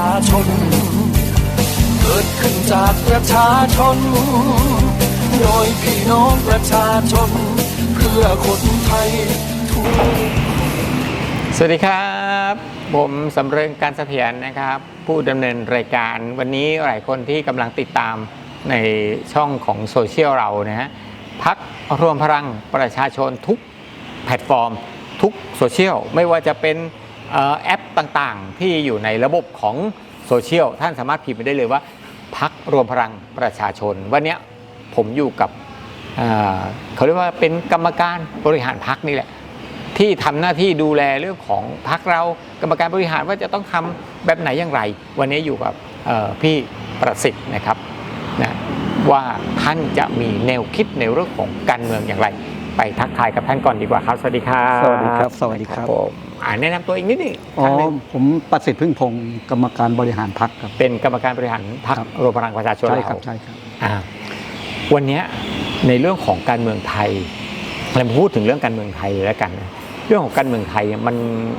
าชน เกิดขึ้นจากประชาชน โดยพี่น้องประชาชน เพื่อคนไทยทั่วสวัสดีครับ ผมสำเริงการเสถียรนะครับ ผู้ดำเนินรายการวันนี้หลายคนที่กำลังติดตามในช่องของโซเชียลเรานะฮะพักรวมพลังประชาชนทุกแพลตฟอร์ม ทุกโซเชียลไม่ว่าจะเป็น แอปต่างๆ ที่อยู่ในระบบของโซเชียลท่านสามารถพิมพ์ไปได้เลยว่าพักรวมพลังประชาชน วันนี้ผมอยู่กับเเขาเรียกว่าเป็นกรรมการบริหารพักนี่แหละ ที่ทำหน้าที่ดูแลเรื่องของพักเรากรรมการบริหารว่าจะต้องทำแบบไหนอย่างไร วันนี้อยู่กับพี่ประสิทธิ์นะครับนะว่าท่านจะมีแนวคิดในเรื่องของการเมืองอย่างไร ไปทักทายกับท่านก่อนดีกว่าครับ สวัสดีครับสวัสดีครับสวัสดีครับ ผมอ่าแนะนำตัวอีกนิดหนึงอ๋อ ท่านหนึ่งผมประสิทธิ์พึ่งพงศ์กรรมการบริหารพักครับ เป็นกรรมการบริหารพรรคครับ รวมพลังประชาชนใช่ครับเราใช่ครับ อ่าวันเนี้ยในเรื่องของการเมืองไทยเรามาพูดถึงเรื่องการเมืองไทยเลยแล้วกันนะเรื่องของการเมืองไทยมัน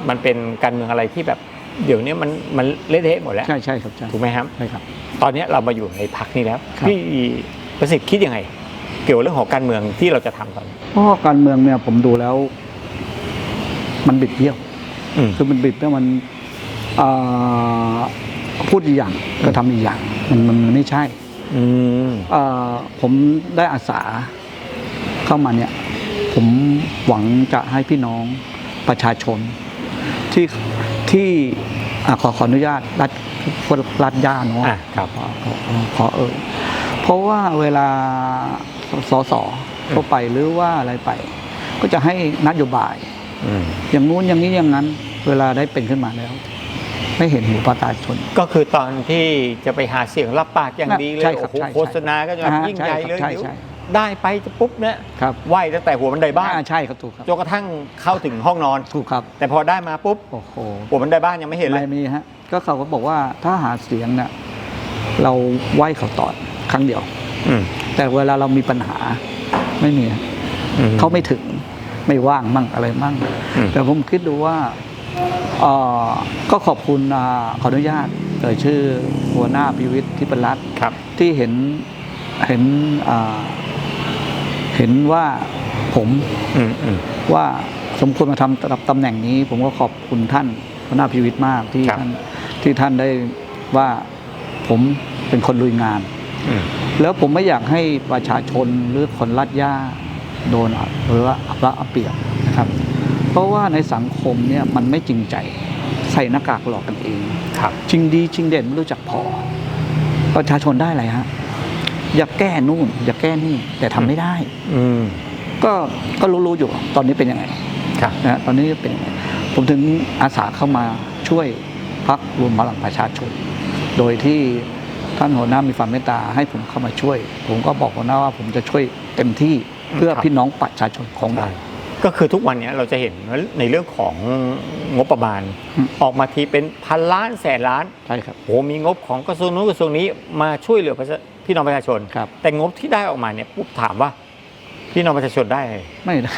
มันเป็นการเมืองอะไรที่แบบเดี๋ยวนี้มันมันเละเทะหมดแล้วใช่ใช่ครับใช่ถูกไหมครับ ใช่ครับ ตอนนี้เรามาอยู่ในพักนี้แล้วครับ พี่ประสิทธิ์คิดยังไง เกี่ยวกับเรื่องของการเมืองที่เราจะทำตอนนี้เพราะว่าการเมืองเนี่ยผมดูแล้ว มันบิดเบี้ยวอืม คือมันบิดแล้วมันอ่าพูดอีกอย่างก็ทำอีกอย่างมันมันมันไม่ใช่ อืมอ่าผมได้อาสาเข้ามาเนี่ย ผมหวังจะให้พี่น้องประชาชน ที่ที่อะขอขออนุญาตรัดรัดย่าเนาะอะครับ ขอขอขอเอ่ยเพราะว่าเวลา สสเข้าไปหรือว่าอะไรไป ก็จะให้นโยบายอืมอย่างนู้นอย่างนี้อย่างนั้น เวลาได้เป็นขึ้นมาแล้ว ไม่เห็นหูประชาชน ก็คือตอนที่จะไปหาเสียงรับปากอย่างดีเลยใช่ครัโอ้บโหใช่โฆษณาก็จะแบบอ่ายิ่งใหญ่เลยใช่ครับเดี๋ยวใช่ได้ไปจะปุ๊บเนี่ยครับไหวตั้งแต่หัวบันไดบ้านอ่าใช่ครับถูกครับจนกระทั่งเข้าถึงห้องนอนถูกครับ แต่พอได้มาปุ๊บโอ้โหหัวบันไดบ้านยังไม่เห็นเลยไม่มีฮะก็เขาก็บอกว่าถ้าหาเสียงเนี่ยเราไหว้เขาตอนครั้งเดียวอืม แต่เวลาเรามีปัญหาไม่มีฮะอืมเขาไม่ถึงไม่ว่างมั่งอะไรมั่งอืมแต่ผมคิดดูว่าเอ่อก็ขอบคุณอ่าขออนุญาตเอ่ยชื่อหัวหน้าพิวิทย์ทิพรัตน์ครับที่เห็นเห็นอ่าเห็นว่าผมอืมอืมว่าสมควรมาทำตำตำแหน่งนี้ ผมก็ขอบคุณท่านหัวหน้าพิวิทย์มากที่ครับท่านที่ท่านได้ว่าผมเป็นคนลุยงานอืม แล้วผมไม่อยากให้ประชาชนหรือคนรัดย่าโดนเอาหรือว่าอับละอับเปรียบนะครับ เพราะว่าในสังคมเนี่ยมันไม่จริงใจใส่หน้ากากหลอกกันเองครับจริงดีจริงเด่นไม่รู้จักพอ ประชาชนได้อะไรฮะอยากแก้นู่น อยากแก้นี่แต่ทำไม่ได้ อืมก็ก็รู้ๆอยู่ตอนนี้เป็นยังไงครับนะฮะตอนนี้เป็นยังไงผมถึงอาสาเข้ามาช่วยพักรวมพลังประชาชน โดยที่ ท่านหัวหน้ามีความเมตตาให้ผมเข้ามาช่วย ผมก็บอกหัวหน้าว่าผมจะช่วยเต็มที่เพื่อครับพี่น้องประชาชนของเราก็คือทุกวันเนี้ยเราจะเห็นว่าในเรื่องของงบประมาณอืมออกมาทีเป็นพันล้านแสนล้านใช่ครับโอ้มีงบของกระทรวงนู้นกระทรวงนี้มาช่วยเหลือประชาพี่น้องประชาชนครับแต่งบที่ได้ออกมาเนี่ยปุ๊บถามว่าพี่น้องประชาชนได้อะไรไม่ได้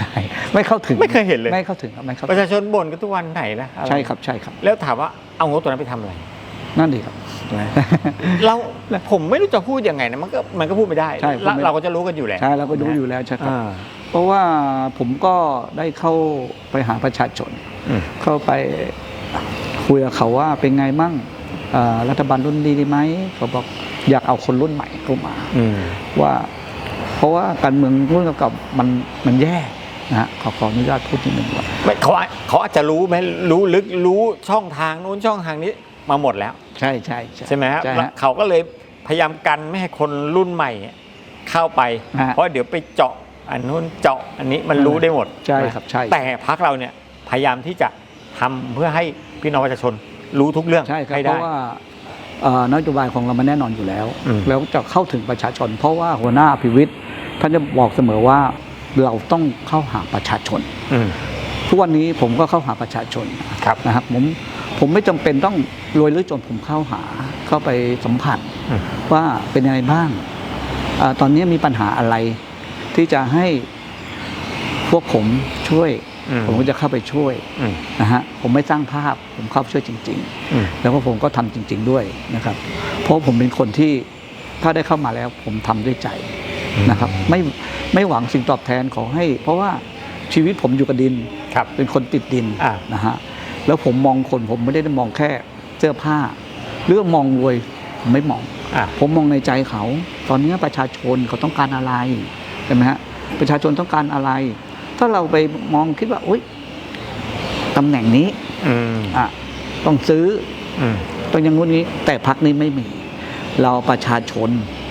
ไม่เข้าถึงไม่เคยเห็นเลยไม่เข้าถึงครับไม่เข้าปถึระงชาชนบ่นกันทุกวันไหนนะอะไใช่ครับใช่ครับ แล้วถามว่าเอางบตัวนั้นไปทำอะไร นั่นดีครับ เราผมไม่รู้จะพูดยังไงนะมันก็มันก็พูดไม่ได้ใช่พูดไม่ได้เราก็จะรู้กันอยู่แหละ ใช่เราก็รู้อยู่แล้วใช่ครับอ่าเพราะว่าผมก็ได้เข้าไปหาประชาชน อืม เข้าไปคุยกับเขาว่าเป็นไงมั่งเอ่อรัฐบาลรุ่นนี้ดีไหมเขาบอกอยากเอาคนรุ่นใหม่เข้ามา อืม ว่า เพราะว่าการเมืองรุ่นเก่าๆมันมันแย่นะฮะขอขออนุญาตพูดนิดนึงว่า ไม่เขาอาจเขาอาจจะรู้ไหมรู้ลึกรู้ช่องทางนู้นช่องทางนี้มาหมดแล้ว ใช่ใช่ใช่ไหมครับใช่แล้วฮะเขาก็เลยพยายามกันไม่ให้คนรุ่นใหม่เข้าไปฮะเพราะเดี๋ยวไปเจาะอันนู้นเจาะอันนี้มันรู้ได้หมดใช่ครับใช่แต่พักเราเนี่ยพยายามที่จะทำเพื่อให้พี่น้องประชาชนรู้ทุกเรื่องใช่ครับให้เพได้ราะว่าเอ่อนโยบายของเรามันแน่นอนอยู่แล้วอืมแล้วจะเข้าถึงประชาชน เพราะว่าหัวหน้าพิวิทย์ท่านจะบอกเสมอว่าเราต้องเข้าหาประชาชนอืมทุกวันนี้ผมก็เข้าหาประชาชนครับนะครับผม ผมไม่จำเป็นต้องรวยหรือจนผมเข้าหาเข้าไปสัมผัสอืมว่าเป็นยังไงบ้างอาตอนนี้มีปัญหาอะไร ที่จะให้พวกผมช่วยอืมผมก็จะเข้าไปช่วยอืมนะฮะผมไม่สร้างภาพ ผมเข้าไปช่วยจริงอืมๆแล้วก็ผมก็ทำจริง ๆ ด้วยนะครับ เพราะผมเป็นคนที่ถ้าได้เข้ามาแล้ว ผมทำด้วยใจนะครับ ไม่ไม่หวังสิ่งตอบแทนขอให้ เพราะว่าชีวิตผมอยู่กับดินครับเป็นคนติดดินอ่านะฮะ แล้วผมมองคนผมไม่ได้มองแค่เสื้อผ้าหรือมองรวยผมไม่มองอะผมมองในใจเขา ตอนนี้ประชาชนเขาต้องการอะไรใช่ไหมฮะประชาชนต้องการอะไร ถ้าเราไปมองคิดว่าอุ้ยตำแหน่งนี้อืมอะต้องซื้ออืมต้องอย่างงู้นนี้ แต่พักนี้ไม่มี เราประชาชน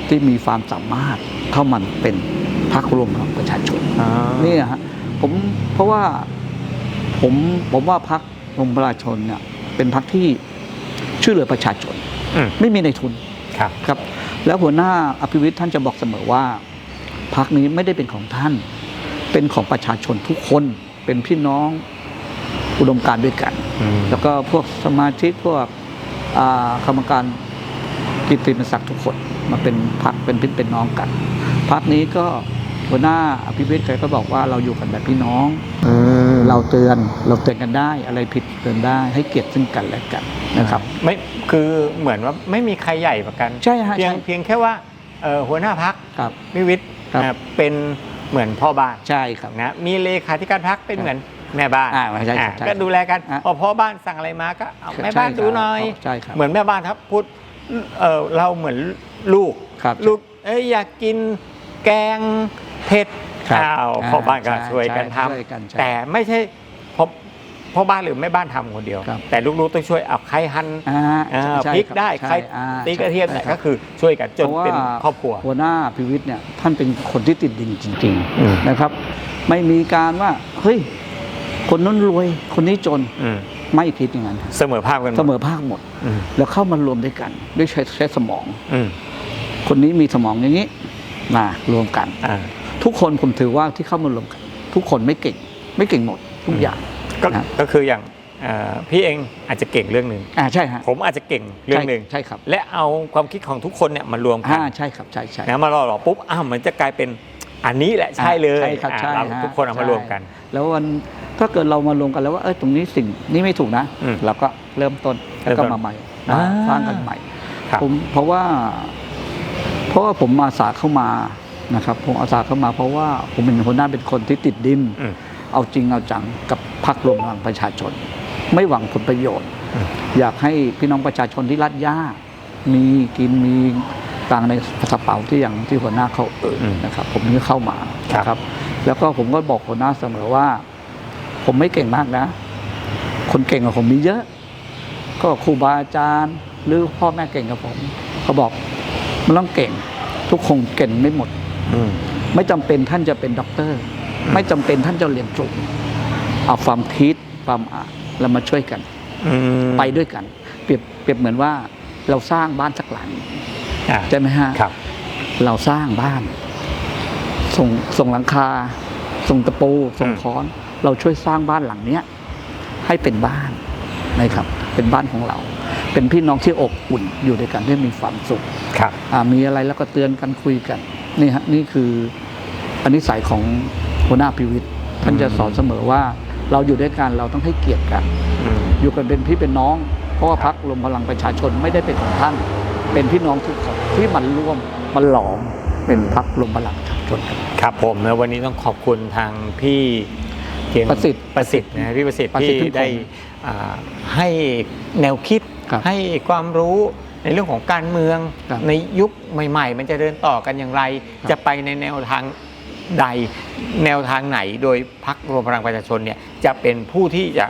ที่มีความสามารถเข้ามันเป็นพักรวมของประชาชนอ่านี่ฮะผมเพราะว่าผมผมว่าพัก รวมประชาชนเนี่ยเป็นพักที่ช่วยเหลือประชาชน อืม ไม่มีในทุนครับ ครับ แล้วหัวหน้าอภิวิทย์ท่านจะบอกเสมอว่าพักนี้ไม่ได้เป็นของท่าน เป็นของประชาชนทุกคนเป็นพี่น้องอุดมการณ์ด้วยกัน อืม แล้วก็พวกสมาชิกพวกอ่ากรรมการกิตติมศักดิ์ทุกคนมาเป็นพักเป็นพี่เป็นน้องกันพักนี้ก็หัวหน้าอภิวิทย์แกก็บอกว่าเราอยู่กันแบบพี่น้อง เราเตือนเราเตือนกันได้ อะไรผิดเตือนได้ให้เกียรติซึ่งกันและกันนะครับ ไม่คือเหมือนว่าไม่มีใครใหญ่กว่ากันใช่ฮะเพียงใช่เพียงแค่ว่าเอ่อหัวหน้าพักครับวิวิทย์ครับอ่าเป็นเหมือนพ่อบ้านใช่ครับนะมีเลขาธิการพักเป็นเหมือนแม่บ้านอ่าใช่อ่าใช่ก็ดูแลกันอะพอพ่อบ้านสั่งอะไรมาก็เอาใช่แม่บ้านใช่ดูหน่อยครับใช่ครับเหมือนแม่บ้านครับพูดเออเราเหมือนลูกครับลูกเอ้ยอยากกินแกง เผ็ดครับอ้าวอ่าพ่อบ้านก็ใช่ช่วยกันใช่ทำช่วยกันใช่แต่ไม่ใช่พ่อพ่อบ้านหรือแม่บ้านทำคนเดียว ครับ แต่ลูกๆต้องช่วยเอาใครหั่นอ่าอ่าใช่พริกครับได้ใช่ใครอ่าตีกระเทียมใช่เนี่ยครัก็บคือช่วยกันจนพราะว่าเป็นครอบครัว หัวหน้าพิวิทย์เนี่ยท่านเป็นคนที่ติดดินจริงอืม ๆนะครับ ไม่มีการว่าเฮ้ยคนนั้นรวยคนนี้จนอืมไม่คิดอย่างนั้นเสมอภาพกันหดเสมอภาคหมดอืมแล้วเข้ามารวมด้วยกัน ด้วยใช้ใช้สมอง อืมคนนี้มีสมองอย่างนี้มารวมกัน อ่า ทุกคนผมถือว่าที่เข้ามารวมกันทุกคนไม่เก่งไม่เก่งหมดทุกอย่างก็นะ ก็คืออย่างเอ่อพี่เองอาจจะเก่งเรื่องหนึ่งอ่าใช่ฮะผมอาจจะเก่งเรื่องหนึ่งใช่ใช่ครับและเอาความคิดของทุกคนเนี่ยมารวมกัอ่าใช่ครับใช่ใช่ นะมาหล่อๆปุ๊บอ้าวมันจะกลายเป็นอันนี้แหละใช่เลยใช่ครับอ่าใช่เราฮะทุกคนเอามารวมกัน ใช่แล้ววันถ้าเกิดเรามารวมกันแล้วว่าเออตรงนี้สิ่งนี้ไม่ถูกนะอืมเราก็เริ่มต้นแล้วก็เริ่มต้นมาใหม่อ่าสร้างกันใหม่ครับ ผมเพราะว่า เพราะว่าผมอาสาเข้ามา นะครับผมอาสาเข้ามาเพราะว่าผมเป็นหัวหน้าเป็นคนที่ติดดินอืมเอาจริงเอาจังกับพรรครวมพลังประชาชน ไม่หวังผลประโยชน์อืมอยากให้พี่น้องประชาชนที่รัดย่ามีกินมีตังค์ในกระเป๋าที่อย่างที่หัวหน้าเขาเอ่ยอืมนะครับ ผมนี่เข้ามาครับนะครับ แล้วก็ผมก็บอกหัวหน้าเสมอว่า ผมไม่เก่งมากนะ คนเก่งกว่าผมมีเยอะ ก็ครูบาอาจารย์ หรือพ่อแม่เก่งกับผมเขาบอกมันต้องเก่ง ทุกคนเก่งไม่หมดอืม ไม่จำเป็นท่านจะเป็นด็อกเตอร์อืมไม่จำเป็นท่านจะเรียนจบเอาความคิดความอ่านแล้วมาช่วยกันอืมไปด้วยกัน เปรียบเปรียบเหมือนว่าเราสร้างบ้านสักหลังอ่าใช่ไหมฮะครับ เราสร้างบ้าน ส่งส่งหลังคา ส่งตะปูส่งอืมค้อน เราช่วยสร้างบ้านหลังเนี้ย ให้เป็นบ้านนะครับ เป็นบ้านของเรา เป็นพี่น้องที่อบอุ่นอยู่ด้วยกันที่มีความสุขครับอ่ามีอะไรแล้วก็เตือนกันคุยกัน นี่ฮะนี่คืออันนิสัยของหัวหน้าพิวิทย์ท่านจะสอนเสมอว่าเราอยู่ด้วยกันเราต้องให้เกียรติกันอืมอยู่กันเป็นพี่เป็นน้อง เพราะว่าพักรวมพลังประชาชนไม่ได้เป็นของท่าน เป็นพี่น้องทุกคนที่มันร่วมมันหลอมเป็นพักรวมพลังประชาชนครับครับผมแล้ววันนี้ต้องขอบคุณทางพี่เกียงประสิทธิ์ประสิทธิ์นะพี่ประสิทธิ์ประสิทธิ์ที่พึ่งคงได้อ่าให้แนวคิดครับให้ความรู้ ในเรื่องของการเมืองครับ ในยุคใหม่ ๆ มันจะเดินต่อกันอย่างไรครับจะไปในแนวทางใดแนวทางไหนโดยพักรวมพลังประชาชนเนี่ยจะเป็นผู้ที่จะ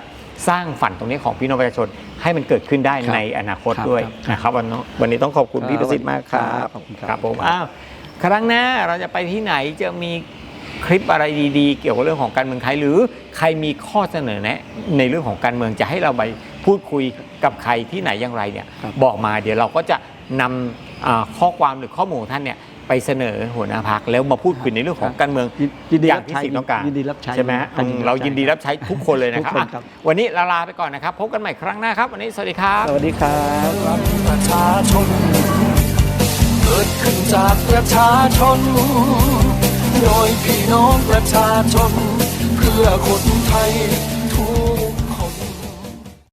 สร้างฝันตรงนี้ของพี่น้องประชาชนให้มันเกิดขึ้นได้ครับในอนาคตครับด้วยครับนะครับวันนี้วันนี้ต้องขอบคุณครับพี่ประสิทธิ์มากครับขอบคุณครับครับ ผมอ้าวครั้งหน้าเราจะไปที่ไหนจะมีคลิปอะไรดีๆ เกี่ยวกับเรื่องของการเมืองไทยหรือใครมีข้อเสนอแนะในเรื่องของการเมืองจะให้เราไป พูดคุยกับใครที่ไหนอย่างไรเนี่ยครับ บอกมาเดี๋ยวเราก็จะนำอ่าข้อความหรือข้อมูลของท่านเนี่ยไปเสนอหัวหน้าพักแล้วมาพูดคุยในเรื่องของการเมือง ยินยินดีอย่ารังบที่ใช้สิ่งต้องการยินดีรับใช้ใช่ไหมฮะครับอืมเรายินดีรับใช้ทุกคนเลยนะครับทุกคนครับอะวันนี้ลาลาไปก่อนนะครับ พบกันใหม่ครั้งหน้าครับ วันนี้สวัสดีครับ สวัสดีครับ ประชาชน เกิดขึ้นจากประชาชน โดยพี่น้องประชาชน เพื่อพื่อคนไทย